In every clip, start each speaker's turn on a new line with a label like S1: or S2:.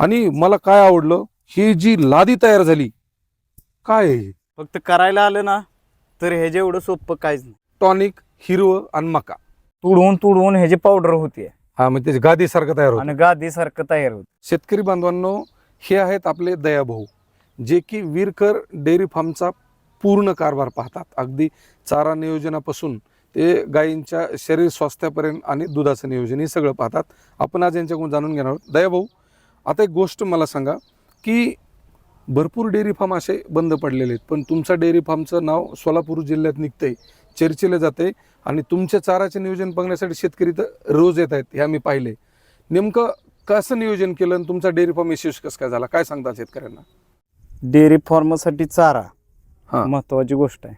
S1: आणि मला काय आवडलं ही जी लादी तयार झाली काय आहे?
S2: फक्त करायला आलं ना तर हे जेवढं सोपं काहीच नाही.
S1: टॉनिक हिरवं आणि मका.
S2: तुडवून तुडवून ह्याची पावडर होते.
S1: हा म्हणजे त्याची गादी सारखं तयार होतं.
S2: आणि गादी सारखं तयार होत.
S1: शेतकरी बांधवांनो हे आहेत आपले दयाभाऊ जे की वीरकर डेअरी फार्मचा पूर्ण कारभार पाहतात. अगदी चारा नियोजनापासून ते गायींच्या शरीर स्वास्थ्यापर्यंत आणि दुधाचं नियोजन हे सगळं पाहतात. आपण आज यांच्याकडून जाणून घेणार आहोत. दयाभाऊ आता एक गोष्ट मला सांगा की भरपूर डेअरी फार्म असे बंद पडलेले आहेत पण तुमचा डेअरी फार्मचं नाव सोलापूर जिल्ह्यात निघतंय चर्चेलं जाते आणि तुमच्या चाराचे नियोजन बघण्यासाठी शेतकरी तर रोज येत आहेत हे आम्ही पाहिले नेमकं कसं नियोजन केलं आणि तुमचा डेअरी फार्म यशस्वी कसं काय झाला? काय सांगता शेतकऱ्यांना?
S2: डेअरी फार्मसाठी चारा
S1: हा.
S2: महत्वाची गोष्ट आहे.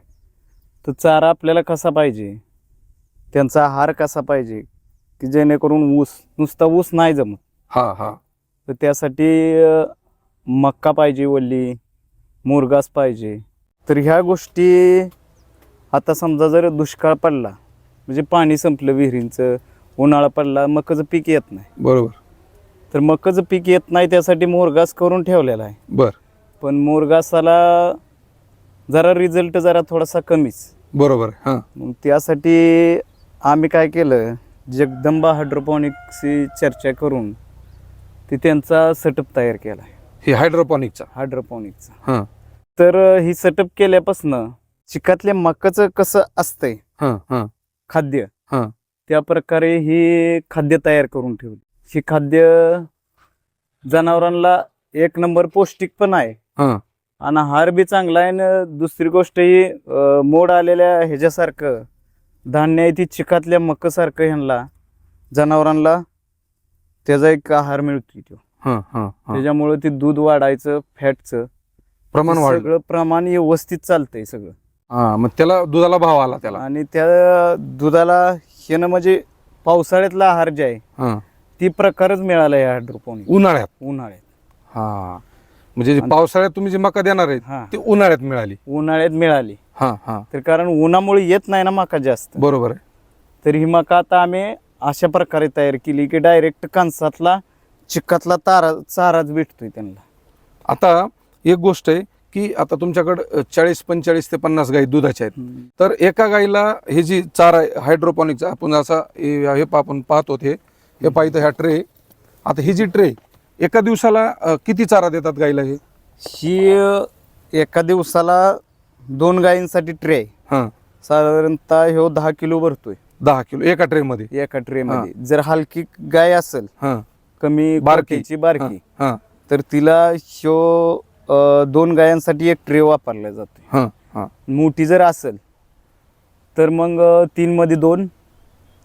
S2: तर चारा आपल्याला कसा पाहिजे? त्यांचा आहार कसा पाहिजे? की जेणेकरून ऊस नुसता ऊस नाही जमत.
S1: हा हा.
S2: तर त्यासाठी मक्का पाहिजे वल्ली मुरगास पाहिजे. तर ह्या गोष्टी आता समजा जर दुष्काळ पडला म्हणजे पाणी संपलं विहिरींचं उन्हाळा पडला मकाचं पीक येत नाही.
S1: बरोबर.
S2: तर मकाचं पीक येत नाही त्यासाठी मोरगास करून ठेवलेला आहे.
S1: बर.
S2: पण मोरगासाला जरा रिझल्ट जरा थोडासा कमीच.
S1: बरोबर हां.
S2: मग त्यासाठी आम्ही काय केलं जगदंबा हायड्रोपॉनिक्सची चर्चा करून ते त्यांचा सेटअप तयार केला आहे.
S1: हे हायड्रोपॉनिकचा
S2: हायड्रोपॉनिकचा
S1: हां.
S2: तर ही सेटअप केल्यापासनं चिकातल्या मकाचं कसं असतंय?
S1: हां हां.
S2: खाद्य.
S1: हां.
S2: त्या प्रकारे ही खाद्य तयार करून ठेवली. ही खाद्य जनावरांना एक नंबर पौष्टिक पण आहे.
S1: हां.
S2: आणि हार बी चांगला आहे आणि दुसरी गोष्ट ही अं, मोड आलेल्या ह्याच्यासारखं धान्य आहे ती चिकातल्या मक्कासारखं ह्यांना जनावरांना त्याचा एक आहार मिळतो तो.
S1: हां हां हां.
S2: त्याच्यामुळे ते दूध वाढायचं फॅटचं
S1: प्रमाण
S2: ते
S1: वाढलं.
S2: सगळं प्रमाण व्यवस्थित चालतंय सगळं.
S1: हां मग त्याला दुधाला भाव आला त्याला.
S2: आणि त्या दुधाला हेनं म्हणजे पावसाळ्यातला आहार जे आहे
S1: हां.
S2: ती प्रकारच मिळाला आहे हायड्रोपोनिक.
S1: उन्हाळ्यात.
S2: उन्हाळ्यात.
S1: हां. म्हणजे जे पावसाळ्यात तुम्ही जी मका देणार आहेत
S2: हा.
S1: ती उन्हाळ्यात मिळाली.
S2: उन्हाळ्यात मिळाली.
S1: हां हां.
S2: तर कारण उन्हामुळे येत नाही ना मका जास्त.
S1: बरोबर आहे.
S2: तर ही मका आता आम्ही अशा प्रकारे तयार केली की डायरेक्ट कणसातला चिक्कातला तारा चाराच भेटतोय त्यांना.
S1: आता एक गोष्ट आहे की आता तुमच्याकडं चाळीस पंचेचाळीस ते पन्नास गाई दुधाच्या आहेत. तर एका गाईला हे जी चारा आहे हायड्रोपॉनिकचा आपण असा हे हे पा- आपण पाहतो ते हे पाहिजे ह्या ट्रे. आता ही जी ट्रे एका दिवसाला अ, किती चारा देतात गाईला हे?
S2: ही अ, एका दिवसाला दोन गायींसाठी ट्रे. आहे
S1: हां.
S2: साधारणतः ह्यो दहा किलो भरतोय.
S1: दहा किलो एका ट्रेमध्ये?
S2: एका ट्रे मध्ये जर हलकी गाय असेल
S1: हां.
S2: कमी
S1: बारकी.
S2: क्वालिटीची बारकी
S1: हां.
S2: तर तिला अ, दोन गायांसाठी एक ट्रे वापरला जातोय
S1: हां. हां.
S2: मोठी जर असेल तर मग अ, तीन मध्ये दोन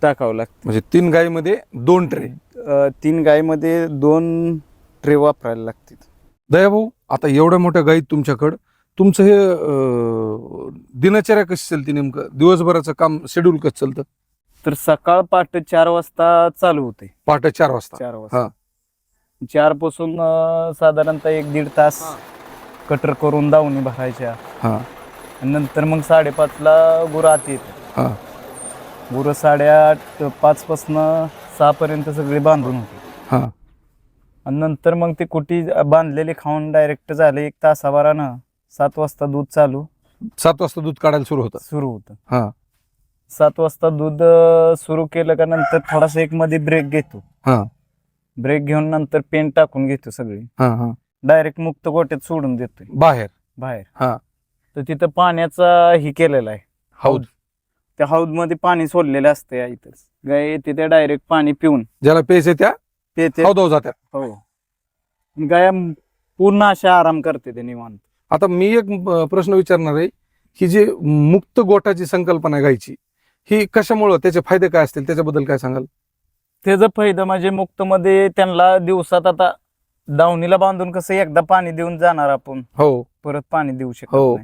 S2: टाकावं लागतं.
S1: म्हणजे तीन गाईमध्ये दोन ट्रे.
S2: अ, तीन गायीमध्ये दोन ट्रे वापरायला लागतील.
S1: दयाभाऊ आता एवढ्या मोठ्या गाईत तुमच्याकडं तुमचं हे अं, दिनचर्या कशी चालते नेमकं? दिवसभराचं काम शेड्यूल कसं चालतं?
S2: तर सकाळ पहाटे चार वाजता चालू होते.
S1: पहाटे चार वाजता.
S2: चार
S1: हा.
S2: वाजता चारपासून साधारणतः एक दीड तास कटर करून दावणी भरायच्या.
S1: हां.
S2: आणि नंतर मग साडेपाचला गुरं आत येतात
S1: हां.
S2: गुरं साडेआठ पाच पासन सहा पर्यंत सगळे बांधून होते.
S1: हां.
S2: आणि नंतर मग ते कुटी बांधलेले खाऊन डायरेक्ट झाले एक तासाभरानं सात वाजता दूध चालू.
S1: सात वाजता दूध काढायला सुरू होतं.
S2: सुरू होतं.
S1: हां.
S2: सात वाजता दूध सुरू केलं का नंतर थोडासा एक मध्ये ब्रेक घेतो.
S1: हां.
S2: ब्रेक घेऊन नंतर पेन टाकून घेतो सगळी.
S1: हां हां.
S2: डायरेक्ट मुक्त गोट्यात सोडून देतोय.
S1: बाहेर.
S2: बाहेर.
S1: हां.
S2: तर तिथं पाण्याचा ही केलेला आहे.
S1: हौद.
S2: त्या हौदमध्ये पाणी सोडलेलं असते इथंच. गाय येते त्या डायरेक्ट पाणी पिऊन.
S1: ज्याला प्यायचे त्या
S2: पिते
S1: जात्या
S2: हो. गाया पूर्ण अशा आराम करते ते निवांत.
S1: आता मी एक अं, प्रश्न विचारणार आहे. ही जी मुक्त गोठाची संकल्पना आहे गायची ही कशामुळं त्याचे फायदे काय असतील? त्याच्याबद्दल काय सांगाल?
S2: त्याचं फायदा म्हणजे मुक्त मध्ये त्यांना दिवसात आता दावणीला बांधून कसं एकदा पाणी देऊन जाणार आपण.
S1: हो.
S2: परत पाणी देऊ शकत
S1: हो.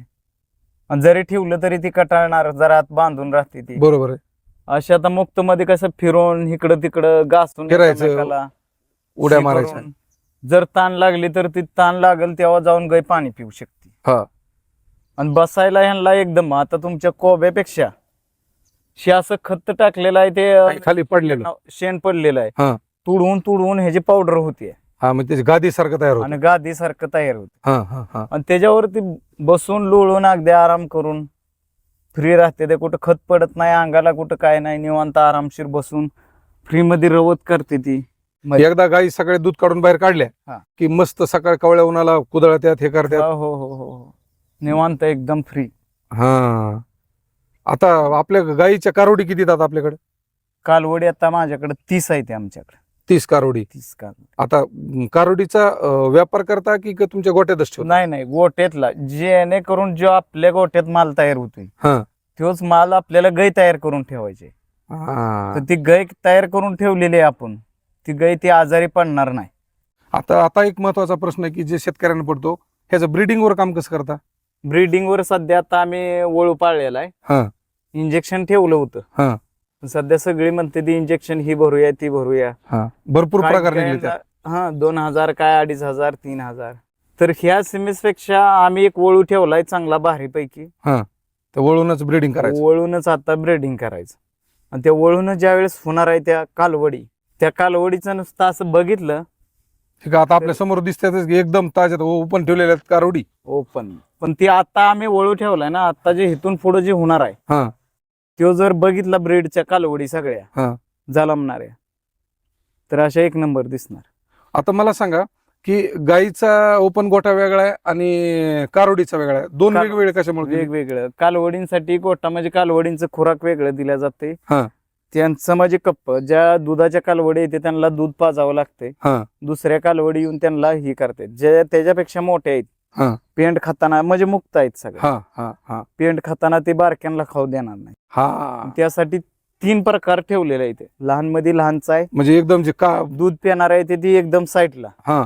S2: जरी ठेवलं तरी ती कटाळणार जरा आत बांधून राहते ती.
S1: बरोबर आहे.
S2: अशा आता मुक्त मध्ये कसं फिरून इकडं तिकडं घासून
S1: फिरायचं,
S2: एकमेकाला
S1: उड्या
S2: हे
S1: मारायच्या
S2: करून जर ताण लागली तर ती ताण लागल तेव्हा जाऊन गाय पाणी पिऊ शकते.
S1: हा.
S2: आणि बसायला ह्यांना एकदम आता तुमच्या कोब्यापेक्षा शे असं खत टाकलेलं आहे ते अं,
S1: खाली पडलेलं.
S2: शेण पडलेलं
S1: हा.
S2: आहे तुडवून तुडवून ह्याची पावडर होतीये.
S1: हा म्हणजे त्याची गादीसारखं तयार होतं.
S2: आणि गादी सारखं तयार होत.
S1: हा हा हा.
S2: आणि त्याच्यावरती बसून लोळून अगदी आराम करून फ्री राहते ते. कुठं खत पडत नाही अंगाला कुठं काय नाही निवांत आरामशीर बसून फ्री मध्ये रवत करते ती. मग-
S1: एकदा गाई सकाळी दूध काढून बाहेर काढल्या
S2: हा.
S1: की मस्त सकाळ कवळ्या उन्हाला कुदळत्यात हे करत्यात.
S2: हो हो हो हो हो. निवांत एकदम फ्री
S1: हा. आता आपल्या गाईच्या कारोडी किती येतात आपल्याकडे?
S2: कालवडी आता माझ्याकडे तीस आहे ते आमच्याकडे.
S1: तीस कारोडी.
S2: तीस काल.
S1: आता कारोडीचा अं, व्यापार करता की का तुमच्या गोट्यातच ठेवता?
S2: नाही नाही गोट्यातला. जेणेकरून जो आपल्या गोट्यात माल तयार होतोय
S1: हा.
S2: तोच माल आपल्याला गाय तयार करून ठेवायचे
S1: हा.
S2: तर ती गाय तयार करून ठेवलेली आहे आपण. ती गाय ती आजारी पडणार नाही.
S1: आता आता एक महत्त्वाचा प्रश्न आहे की जे शेतकऱ्यांना पडतो ह्याचं ब्रीडिंग वर काम कसं करता?
S2: ब्रीडिंग वर सध्या आता आम्ही वळू पाळलेला आहे.
S1: हा.
S2: इंजेक्शन ठेवलं होतं.
S1: हा.
S2: पण सध्या सगळी म्हणते ती इंजेक्शन ही भरूया ती भरूया.
S1: हा. भरपूर
S2: काय
S1: प्रकार
S2: काय
S1: निघले त्यात.
S2: हा दोन हजार काय अडीच हजार तीन हजार. तर ह्या सिमेस पेक्षा आम्ही एक वळू ठेवलाय चांगला भारीपैकी.
S1: तर वळूनच ब्रीडिंग करायचं.
S2: वळूनच आता ब्रेडिंग करायचं. आणि त्या वळून ज्या वेळेस होणार आहे त्या कालवडी त्या कालवडीचं नुसतं असं बघितलं
S1: ठीक आहे आता आपल्यासमोर दिसतातच की एकदम ताज्यात ओपन ठेवलेल्या आहेत कारोडी.
S2: ओपन. पण ती आता आम्ही वळू ठेवलाय ना आता जे इथून पुढे जे होणार आहे
S1: हा.
S2: तो जर बघितला ब्रेडच्या कालवडी
S1: हा.
S2: सगळ्या जलमणाऱ्या तर अशा एक नंबर दिसणार.
S1: आता मला सांगा की गाईचा ओपन गोठा वेगळा आहे आणि कारोडीचा वेगळा आहे. दोन
S2: कारो-
S1: वेगवेगळे कशामुळे?
S2: वेगवेगळं. कालवडींसाठी गोठा म्हणजे कालवडींचं खुराक वेगळं दिल्या जाते.
S1: हा.
S2: त्यांचं म्हणजे कप्प ज्या दुधाच्या कालवडी येते त्यांना दूध पाजावं लागते
S1: हा.
S2: दुसऱ्या कालवडी येऊन त्यांना ही करते जे त्याच्यापेक्षा मोठे आहेत
S1: हा.
S2: पेंड खाताना म्हणजे मुक्त आहेत सगळे.
S1: हा हा हा.
S2: पेंड खाताना ते बारक्यांना खाऊ देणार नाही.
S1: हा.
S2: त्यासाठी तीन प्रकार ठेवलेले आहे ते लहानमध्ये लहानचा आहे.
S1: म्हणजे एकदम जे का
S2: दूध पिणार आहे ते ती एकदम साईडला
S1: हा.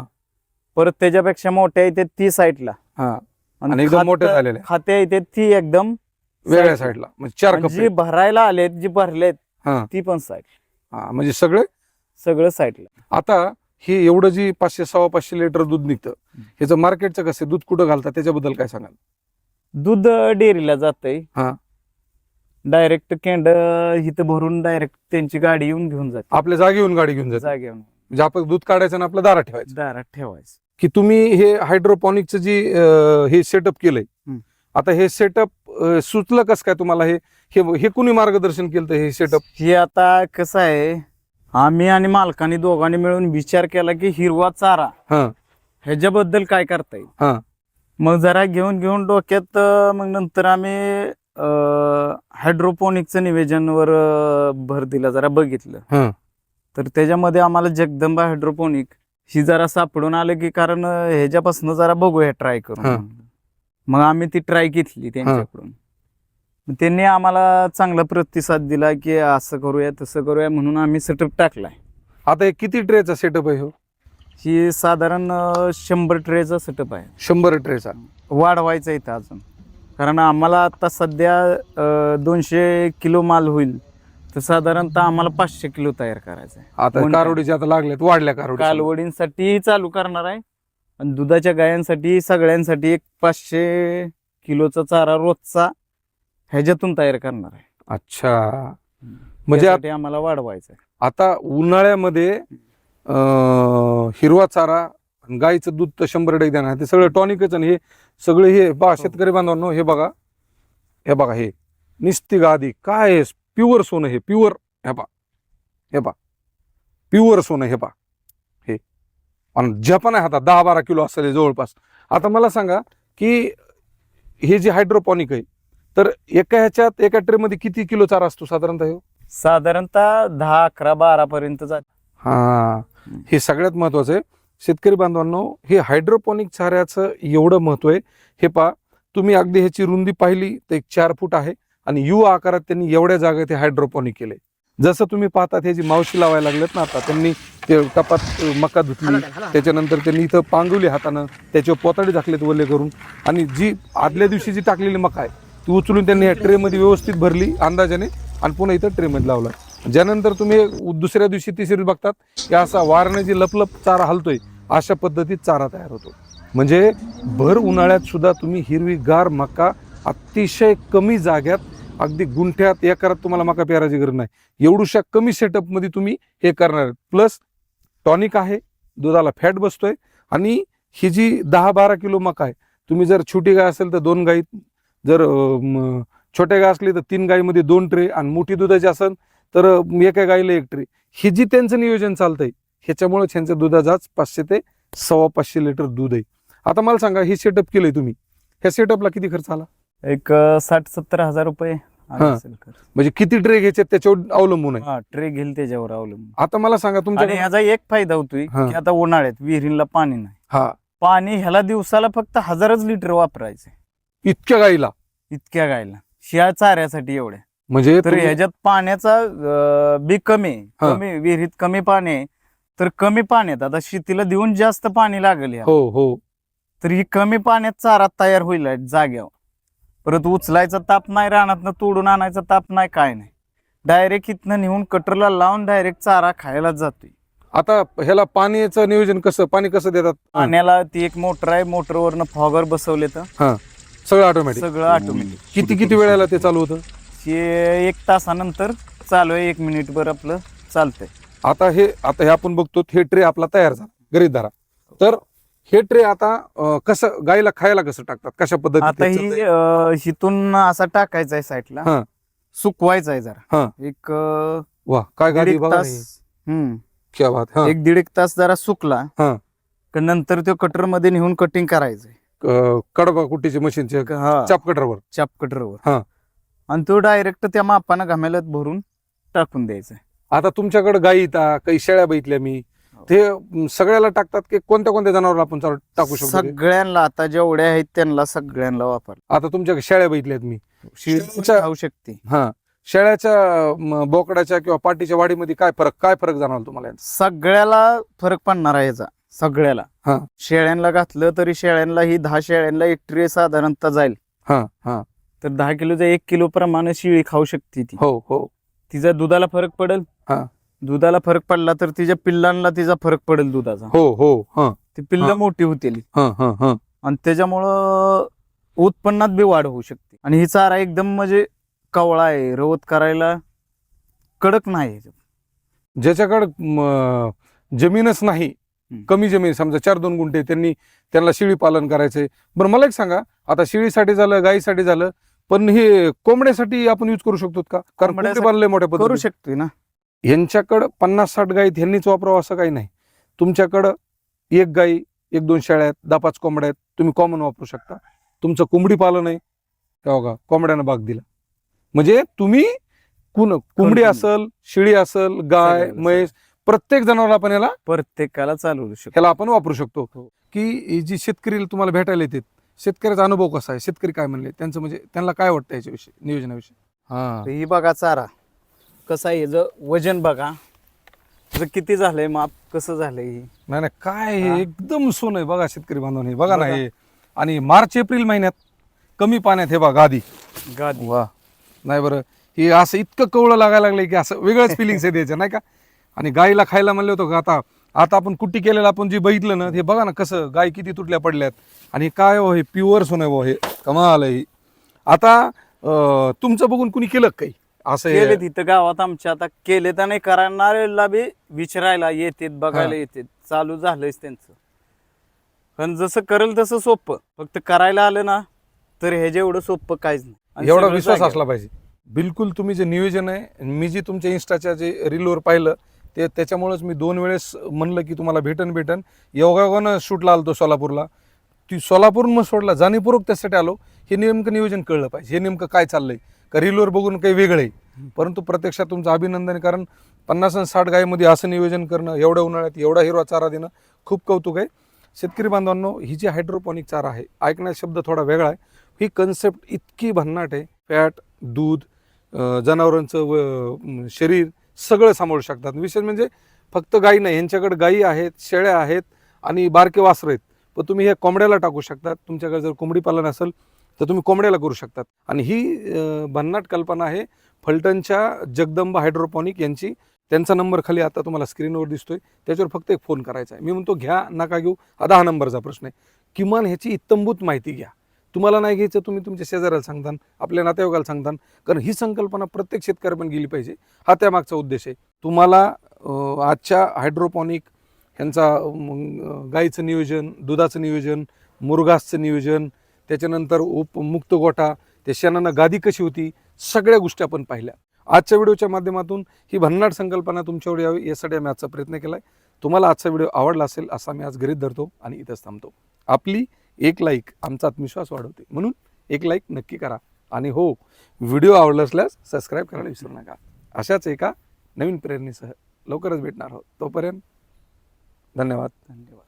S2: परत त्याच्यापेक्षा मोठे आहे ते ती साईडला
S1: हा. आणि एकदम मोठे
S2: खात-
S1: झालेले.
S2: खाते आहे ते ती एकदम
S1: वेगळ्या
S2: side ला.
S1: साईडला म्हणजे चार
S2: आणि
S1: कप
S2: जी भरायला आलेत जी भरलेत
S1: हा.
S2: ती पण साईड
S1: हा म्हणजे सगळे?
S2: सगळं साईडला
S1: आता हे एवढं जी पाचशे सव्वा पाचशे लिटर दूध निघतं ह्याचं मार्केटचं कसं? दूध कुठं घालतात? त्याच्याबद्दल काय सांगाल?
S2: दूध डेअरीला जातंय.
S1: हा.
S2: डायरेक्ट केंड इथं भरून डायरेक्ट त्यांची गाडी येऊन घेऊन जाते.
S1: आपल्या जागी येऊन गाडी घेऊन जाते.
S2: जागेवर
S1: म्हणजे आपण दूध काढायचं आणि आपलं दारात ठेवायचं.
S2: दारात ठेवायचं.
S1: की तुम्ही हे हायड्रोपॉनिकचं जी अं, हे सेटअप केलंय. आता हे सेटअप सुचलं कसं काय तुम्हाला हे? हे हे कुणी मार्गदर्शन केलं हे सेटअप
S2: हे आता कसं आहे आम्ही आणि मालकाने दोघांनी मिळून विचार केला की हिरवा चारा
S1: हा.
S2: ह्याच्याबद्दल काय करता येईल
S1: हा.
S2: मग जरा घेऊन घेऊन डोक्यात अं, मग नंतर आम्ही हायड्रोपोनिकचं निवेदनवर अं, भर दिला जरा बघितलं.
S1: हा.
S2: तर त्याच्यामध्ये आम्हाला जगदंबा हायड्रोपोनिक ही जरा सापडून आलं की कारण अं, ह्याच्यापासून जरा बघूया ट्राय
S1: हा.
S2: करून मग आम्ही ती ट्राय घेतली त्यांच्याकडून. मग त्यांनी आम्हाला चांगला प्रतिसाद दिला की असं करूया तसं करूया म्हणून आम्ही सेटअप टाकलाय.
S1: आता हे किती ट्रेचा सेटअप आहे हो?
S2: ही साधारण अं, शंभर ट्रेचा सेटअप आहे.
S1: शंभर ट्रेचा
S2: वाढवायचं इथं अजून. कारण आम्हाला आता सध्या अं, दोनशे किलो माल होईल. तर साधारणतः आम्हाला पाचशे किलो तयार करायचं आहे
S1: आता
S2: कोण
S1: कारोडीचे आता लागलेत वाढल्या कारोडी
S2: कालवडींसाठी चालू करणार आहे. आणि दुधाच्या गायांसाठी सगळ्यांसाठी एक पाचशे किलोचा चारा रोजचा ह्याच्यातून तयार करणार आहे.
S1: अच्छा. म्हणजे
S2: त्यासाठी आम्हाला वाढवायचं आहे.
S1: आता उन्हाळ्यामध्ये अं, हिरवा चारा आणि गाईचं दूध तर शंभर टक्के देणार. ते सगळं टॉनिकच आणि हे सगळे हे बघा शेतकरी बांधवांनो हे बघा. हे बघा हे. निस्ती गादी. काय प्युअर सोनं हे. प्युअर हे बा हे बा प्युअर सोनं हे बा हे आणि जपान आहे हातात दहा बारा किलो असेल जवळपास. आता मला सांगा की हे जे हायड्रोपॉनिक आहे तर एका ह्याच्यात एका ट्रेमध्ये किती किलो चारा असतो साधारणतः हे
S2: साधारणतः दहा अकरा बारा पर्यंत जात
S1: हा. हे सगळ्यात महत्वाचं आहे. शेतकरी बांधवांनो हे हायड्रोपॉनिक चाऱ्याचं एवढं महत्त्व आहे. हे पहा तुम्ही अगदी ह्याची रुंदी पाहिली तर एक चार फूट आहे. आणि यू आकारात त्यांनी एवढ्या जागेत हे हायड्रोपॉनिक केले जसं तुम्ही पाहतात हे जी मावशी लावायला लागलेत ना आता त्यांनी ते टपात अ, मका धुतली त्याच्यानंतर त्यांनी इथं पांगवली हातानं त्याच्यावर पोताडे टाकलेत वले करून. आणि जी आदल्या दिवशी जी टाकलेली मका आहे ती उचलून त्यांनी या ट्रेमध्ये व्यवस्थित भरली अंदाजाने आणि पुन्हा इथं ट्रेमध्ये लावला. ज्यानंतर तुम्ही दुसऱ्या दिवशी तिसरी बघतात की असा वारणे जी लपलप चारा हलतोय अशा पद्धतीत चारा तयार होतो. म्हणजे भर उन्हाळ्यात सुद्धा तुम्ही हिरवी गार मका अतिशय कमी जाग्यात अगदी गुंठ्यात एकरात तुम्हाला मका पेरायची गरज नाही. एवढूशा कमी सेटअपमध्ये तुम्ही हे करणार प्लस टॉनिक आहे दुधाला फॅट बसतोय आणि ही जी दहा बारा किलो मका आहे तुम्ही जर छोटी गाय असेल तर दोन गाई जर छोट्या गाय असली तर तीन गाईमध्ये दोन ट्रे आणि मोठी दुधाची असेल तर एका गाईला एक ट्रे. हे जी त्यांचं नियोजन चालतंय ह्याच्यामुळे त्यांच्या दुधाचाच पाचशे ते सव्वा पाचशे लिटर दूध आहे. आता मला सांगा हे सेटअप केलंय तुम्ही. ह्या सेटअपला किती खर्च आला?
S2: एक साठ सत्तर हजार रुपये आले
S1: हा.
S2: असेल खर्च.
S1: म्हणजे किती ट्रे घ्यायचे त्याच्यावर अवलंबून आहे?
S2: हा ट्रे घेईल त्याच्यावर अवलंबून.
S1: आता मला सांगा
S2: आणि
S1: तुमच्या
S2: ह्याचा एक फायदा होतोय
S1: हा.
S2: की आता उन्हाळ्यात विहिरीला पाणी नाही.
S1: हा.
S2: पाणी ह्याला दिवसाला फक्त हजारच लिटर वापरायचे.
S1: इतक्या गाईला?
S2: इतक्या गायला शिया चाऱ्यासाठी एवढ्या.
S1: म्हणजे
S2: तर
S1: तुम्ही-
S2: ह्याच्यात पाण्याचा अं, बी कमी आहे.
S1: हा.
S2: कमी विहिरीत कमी पाणी आहे. तर कमी पाण्यात आता शेतीला देऊन जास्त पाणी लागेल
S1: हो हो.
S2: तर ही कमी पाण्यात चारा तयार होईल जाग्यावर परत उचलायचा ताप नाही रानातनं तोडून आणायचा ताप नाही काय नाही. डायरेक्ट इथनं नेऊन कटरला लावून डायरेक्ट चारा खायलाच जातोय.
S1: आता ह्याला पाण्याचं नियोजन कसं पाणी कसं देतात?
S2: पाण्याला ती एक मोटर आहे मोटरवरनं फॉगर बसवले तर.
S1: सगळं ऑटोमॅटिक
S2: सगळं ऑटोमॅटिक
S1: किती किती वेळेला ते चालू होतं?
S2: हे एक तासानंतर चालू आहे एक मिनिटभर आपलं चालतंय.
S1: आता हे आता हे आपण बघतो हे ट्रे आपला तयार झाला गरीब धरा. तर हे ट्रे आता कसं गाईला खायला कसं टाकतात कशा
S2: आता
S1: पद्धतीने
S2: ही अं, हिथून असा टाकायचा आहे साईडला
S1: हा.
S2: सुकवायचा आहे
S1: हा.
S2: जरा एक अं,
S1: वा काय
S2: दीड
S1: गाडी
S2: एक
S1: बघा ना ही.
S2: हम्म
S1: क्या बात हा
S2: एक दीड एक तास जरा सुकला
S1: हा.
S2: का नंतर तो कटरमध्ये नेऊन कटिंग करायचंय
S1: अं, कडबा कुट्टीचे मशीनचे
S2: हा
S1: चाप कटरवर
S2: चाप कटरवर. आणि तो डायरेक्ट त्या मापानं घामेल्यात भरून टाकून द्यायचा
S1: आता तुमच्याकडे गाई येतात काही शेळ्या बघितल्या मी. ते सगळ्याला टाकतात की कोणत्या कोणत्या जनावरला आपण चालू- टाकू शकतो ते?
S2: सगळ्यांना आता जेवढ्या आहेत त्यांना सगळ्यांना वापर
S1: आता तुमच्या शेळ्या बघितल्यात मी. शेळीच्या-
S2: खाऊ शकते.
S1: हा. शेळ्याच्या म, बोकडाच्या किंवा पाटीच्या वाढीमध्ये काय फरक काय फरक जाणवला तुम्हाला यांचा?
S2: सगळ्याला फरक पडणार आहे याचा. सगळ्याला.
S1: हा.
S2: शेळ्यांना घातलं तरी शेळ्यांना ही दहा शेळ्यांना एक ट्रे साधारणतः जाईल.
S1: हा हा.
S2: तर दहा किलोचा एक किलो प्रमाणे शिळी खाऊ शकते ती.
S1: हो हो.
S2: तिचा दुधाला फरक पडेल.
S1: हा.
S2: दुधाला फरक पडला तर तिच्या पिल्लांना तिचा फरक पडेल दुधाचा.
S1: हो हो हा.
S2: ती पिल्ल
S1: हा.
S2: मोठी होतील.
S1: हा हा हा.
S2: आणि त्याच्यामुळं उत्पन्नात बी वाढ होऊ शकते. आणि ही चारा एकदम म्हणजे कवळा आहे. रवत करायला कडक नाही
S1: ज्याच्याकडं जमीनच नाही. कमी जमीन समजा चार दोन गुंठे त्यांनी त्यांना शेळी पालन करायचंय बरं मला एक सांगा आता शेळीसाठी झालं गाईसाठी झालं पण हे कोंबड्यासाठी आपण युज करू शकतो का? कारण कोंबडी
S2: कोंबड्यासाठी
S1: बांधले मोठ्या
S2: करू
S1: पद्धतीने.
S2: शकतोय ना.
S1: यांच्याकडं पन्नास साठ आहेत, ह्यांनीच वापरावं असं काही नाही. तुमच्याकडं एक गाई एक दोन शेळ्या आहेत दहा पाच कोंबड्या आहेत तुम्ही कॉमन वापरू शकता. तुमचं कोंबडी पालन आहे. का बघा कोंबड्यानं भाग दिला. म्हणजे तुम्ही कुण कोंबडी. असल शेळी असल गाय म्हैस प्रत्येक जनावर आपण याला
S2: प्रत्येकाला चालवू शकतो.
S1: ह्याला आपण वापरू शकतो.
S2: हो.
S1: की ही जी शेतकरी तुम्हाला भेटायला येतात शेतकऱ्याचा अनुभव कसा आहे? शेतकरी काय म्हणले? त्यांचं म्हणजे त्यांना काय वाटतं याच्याविषयी नियोजनाविषयी? हा.
S2: ही बघा चारा. कसं आहे याचं वजन बघा. याचं किती झालंय माप कसं झालंय ही.
S1: नाही नाही काय
S2: हा.
S1: एकदम सोन आहे बघा शेतकरी बांधवांनी हे बघा ना. हे. आणि मार्च एप्रिल महिन्यात कमी पाण्यात हे बघा गादी.
S2: गादी.
S1: वा. नाही बरं. हे असं इतकं कवळं लागायला लागलंय की असं वेगळंच फिलिंग्स आहे द्यायचं नाही का? आणि गाईला खायला म्हणलं होतं का आता आता आपण कुट्टी केलेलं आपण जे बघितलं ना हे बघा ना कसं गाय किती तुटल्या पडल्यात. आणि काय हो हे? प्युअर सोन आहे हे. कमाल आहे. आता अं, तुमचं बघून कुणी केलं का काही? असं हे-
S2: केले तिथं गावात आमच्या आता केले तर नाही करणाऱ्याला बी विचारायला येतात बघायला
S1: हा.
S2: येतात. चालू झालंयच त्यांचं. पण जसं करेल तसं सोपं. फक्त करायला आलं ना तर हे जेवढं सोपं काहीच नाही. आणि
S1: एवढा
S2: सगळं
S1: विश्वास
S2: जागेवर.
S1: असला पाहिजे. बिलकुल तुम्ही जे नियोजन आहे मी जे तुमच्या इन्स्टाच्या जे रीलवर पाहिलं ते त्याच्यामुळेच मी दोन वेळेस म्हणलं की तुम्हाला भेटन भेटन. योगायोगानं शूटला आलो सोलापूरला. ती सोलापूर मग सोडला जाणीवपूर्वक त्यासाठी आलो. हे नेमकं नियोजन कळलं पाहिजे. हे नेमकं काय चाललंय? का रीलवर बघून काही वेगळं आहे. परंतु प्रत्यक्षात तुमचं अभिनंदन कारण पन्नास आणि साठ गायमध्ये असं नियोजन करणं एवढ्या उन्हाळ्यात एवढा हिरवा चारा देणं खूप कौतुक आहे. शेतकरी बांधवांनो ही जी हायड्रोपॉनिक चारा आहे ऐकण्याचा शब्द थोडा वेगळा आहे. ही कन्सेप्ट इतकी भन्नाट आहे. फॅट दूध जनावरांचं व शरीर सगळं सांभाळू शकतात. विशेष म्हणजे फक्त गायी नाही यांच्याकडे गायी आहेत शेळ्या आहेत आणि बारके वासरं आहेत. पण तुम्ही हे कोंबड्याला टाकू शकतात तुमच्याकडे जर कोंबडी पालन असेल तर तुम्ही कोंबड्याला करू शकतात. आणि ही भन्नाट कल्पना आहे फलटणच्या जगदंबा हायड्रोपॉनिक यांची. त्यांचा नंबर खाली आता तुम्हाला स्क्रीनवर दिसतोय. त्याच्यावर फक्त एक फोन करायचा आहे. मी म्हणतो घ्या नका घेऊ. हा दहा नंबरचा प्रश्न आहे. किमान ह्याची इत्तंभूत माहिती घ्या. तुम्हाला नाही घ्यायचं तुम्ही तुमच्या शेजाऱ्याला सांगतान आपल्या नातेवाईकाला सांगतान. कारण ही संकल्पना प्रत्येक शेतकरी पण गेली पाहिजे. हा त्यामागचा उद्देश आहे. तुम्हाला आजच्या हायड्रोपॉनिक ह्यांचा गाईचं नियोजन दुधाचं नियोजन मुरघासचं नियोजन त्याच्यानंतर उप मुक्त गोठा त्या शेणानं गादी कशी होती सगळ्या गोष्टी आपण पाहिल्या. आजच्या व्हिडिओच्या माध्यमातून ही भन्नाट संकल्पना तुमच्यावर यावी यासाठी आम्ही आजचा प्रयत्न केला आहे तुम्हाला आजचा व्हिडिओ आवडला असेल असा मी आज घरीच धरतो आणि इथंच थांबतो. आपली एक लाईक आमचा आत्मविश्वास वाढवते. म्हणून एक लाईक नक्की करा. आणि हो व्हिडिओ आवडला असल्यास सबस्क्राईब करायला विसरू नका. अशाच एका नवीन प्रेरणेसह लवकरच भेटणार आहोत. तोपर्यंत धन्यवाद.
S2: धन्यवाद.